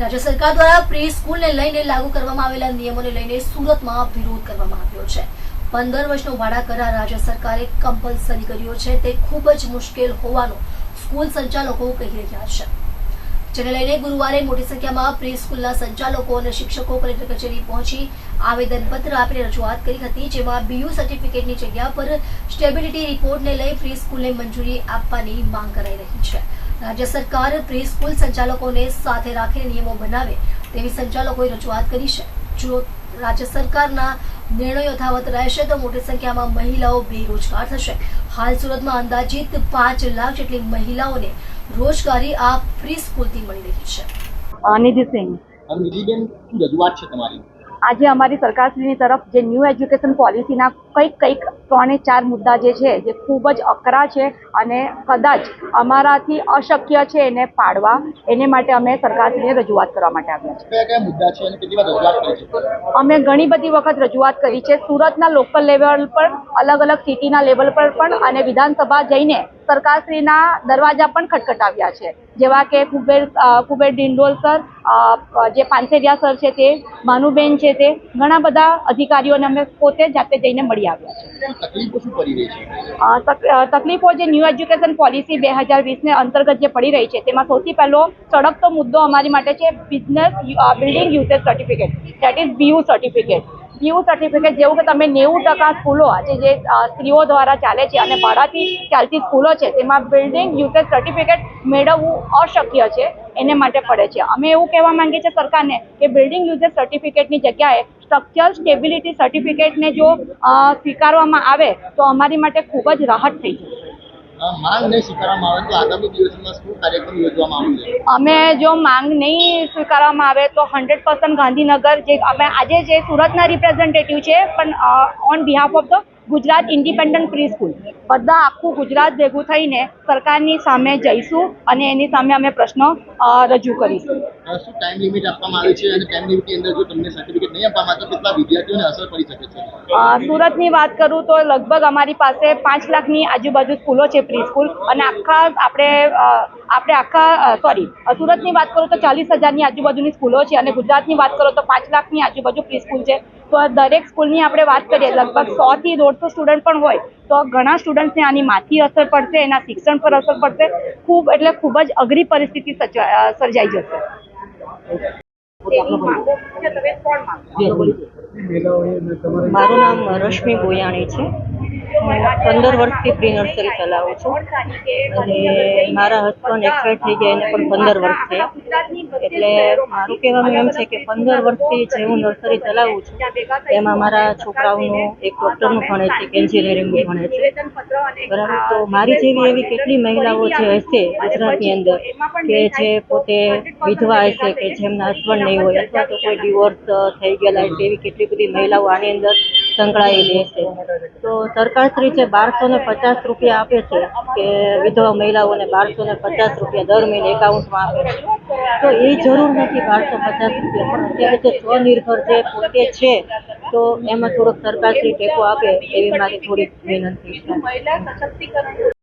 રાજ્ય સરકાર દ્વારા પ્રી સ્કૂલને લઈને લાગુ કરવામાં આવેલા નિયમોને લઈને સુરતમાં વિરોધ કરવામાં આવ્યો છે. પંદર વર્ષનો ભાડા કરાર રાજ્ય સરકારે કમ્પલસરી કર્યો છે. તે ખૂબ જ મુશ્કેલ હોવાનું સ્કૂલ સંચાલકો કહી રહ્યા છે. જેને લઈને ગુરુવારે મોટી સંખ્યામાં પ્રી સ્કૂલના સંચાલકો અને શિક્ષકો કલેક્ટર કચેરી પહોંચી આવેદનપત્ર આપીને રજૂઆત કરી હતી, જેમાં બીયુ સર્ટિફિકેટની જગ્યા પર સ્ટેબિલિટી રિપોર્ટને લઈ પ્રી સ્કૂલને મંજૂરી આપવાની માંગ કરાઈ રહી છે. રાજ્ય સરકાર પ્રી સ્કૂલ સંચાલકોને સાથે રાખીને નિયમો બનાવે તેવી સંચાલકોએ રજૂઆત કરી છે. જો રાજ્ય સરકારના નિર્ણયો યથાવત રહેશે તો મોટી સંખ્યામાં મહિલાઓ બેરોજગાર થશે. હાલ સુરતમાં અંદાજિત પાંચ લાખ જેટલી મહિલાઓને રોજગારી આ પ્રી સ્કૂલથી મળી રહી છે. રજૂઆત છે તમારી? આજે અમારી સરકારશ્રીની તરફ જે ન્યૂ એજ્યુકેશન પોલિસીના કંઈક કંઈક ત્રણે ચાર મુદ્દા જે છે જે ખૂબ જ અકરા છે અને કદાચ અમારાથી અશક્ય છે એને પાડવા એને માટે અમે સરકારશ્રીને રજૂઆત કરવા માટે આવ્યા છે કયા કયા મુદ્દા છે અને કેટલી વાર રજૂઆત કરી છે? અમે ઘણી બધી વખત રજૂઆત કરી છે. સુરતના લોકલ લેવલ પર અલગ અલગ સિટીના લેવલ પર પણ અને વિધાનસભા જઈને સરકારશ્રીના દરવાજા પણ ખટખટાવ્યા છે. જેવા કે કુબેર કુબેર ડિંડોલ સર જે પાનસેરિયા સર છે તે માનુબેન છે તે ઘણા બધા અધિકારીઓને અમે પોતે જાતે જઈને મળી આવ્યા છે. તકલીફો જે ન્યૂ એજ્યુકેશન પોલિસી બે હજાર વીસને અંતર્ગત જે પડી રહી છે તેમાં સૌથી પહેલો સળગતો મુદ્દો અમારી માટે છે business building usage certificate. That is BU certificate BU certificate જેવું કે તમે નેવું ટકા સ્કૂલો આજે જે સ્ત્રીઓ દ્વારા ચાલે છે અને ભાડાથી ચાલતી સ્કૂલો છે, તેમાં બિલ્ડિંગ યુસેજ સર્ટિફિકેટ મેળવવું અશક્ય છે, એને માટે પડે છે. અમે એવું કહેવા માંગીએ છીએ સરકારને કે બિલ્ડિંગ યુઝેજ સર્ટિફિકેટની જગ્યાએ સ્ટ્રક્ચર સ્ટેબિલિટી સર્ટિફિકેટને જો સ્વીકારવામાં આવે, તો અમારી માટે ખૂબ જ રાહત થઈ જશે. આ સ્વીકારવામાં આવે તો આગામી દિવસોમાં શું કાર્યક્રમ યોજવામાં આવશે? અમે જો માંગ નહીં સ્વીકારવામાં આવે તો હંડ્રેડ પર્સન્ટ ગાંધીનગર જે અમે આજે જે સુરતના રિપ્રેઝેન્ટેટિવ છે પણ on behalf of the Gujarat independent pre school બધા આખું ગુજરાત ભેગું થઈને સરકારની સામે જઈશું અને એની સામે અમે પ્રશ્નો રજૂ કરીશું. શું ટાઈમ લિમિટ આપવામાં આવી છે અને ટાઈમ લિમિટની અંદર જો તમને સર્ટિફિકેટ સુરતની વાત કરું તો લગભગ અમારી પાસે પાંચ લાખની આજુબાજુ સ્કૂલો છે પ્રી સ્કૂલ અને આખા આપણે આપણે આખા સોરી સુરતની વાત કરું તો ચાલીસ હજારની આજુબાજુની સ્કૂલો છે અને ગુજરાતની વાત કરો તો પાંચ લાખની આજુબાજુ પ્રી સ્કૂલ છે. તો દરેક સ્કૂલની આપણે વાત કરીએ, લગભગ સોથી દોઢસો સ્ટુડન્ટ પણ હોય, તો ઘણા સ્ટુડન્ટ્સને આની માથી અસર પડશે, એના શિક્ષણ પર અસર પડશે, ખૂબ, એટલે ખૂબ જ અઘરી પરિસ્થિતિ સર્જા- સર્જાઈ જશે. મારું નામ રશ્મિ ગોયાણી છે. પંદર વર્ષથી પ્રી નર્સરી ચલાવું છું. અને મારા હસબન્ડ એક્સપાયર થઈ ગયા, એને પણ પંદર વર્ષ થયા એટલે મારું કહેવાનું એમ છે કે પંદર વર્ષથી જે હું નર્સરી ચલાવું છું, એમાં મારા છોકરાઓનું એક ડૉક્ટરનું ભણે છે, એક એન્જિનિયરિંગનું ભણે છે. બરાબર? તો મારી જેવી એવી કેટલી મહિલાઓ જે હશે ગુજરાતની અંદર, કે જે પોતે વિધવા હશે, કે જેમના હસબન્ડ નહીં હોય, અથવા તો કોઈ ડિવોર્સ થઈ ગયેલા હશે, એવી કેટલી બધી મહિલાઓ આની અંદર સંકળાયેલી હશે તો સરકારશ્રી જે બારસો ને પચાસ રૂપિયા આપે છે કે વિધવા મહિલાઓને બારસો ને પચાસ રૂપિયા દર મહિને એકાઉન્ટમાં આપે છે. તો એ જરૂર નથી બારસો પચાસ રૂપિયા. પણ અત્યારે જે સ્વનિર્ભર જે પોતે છે, તો એમાં થોડોક સરકારશ્રી ટેકો આપે એવી મારી થોડીક વિનંતી છે.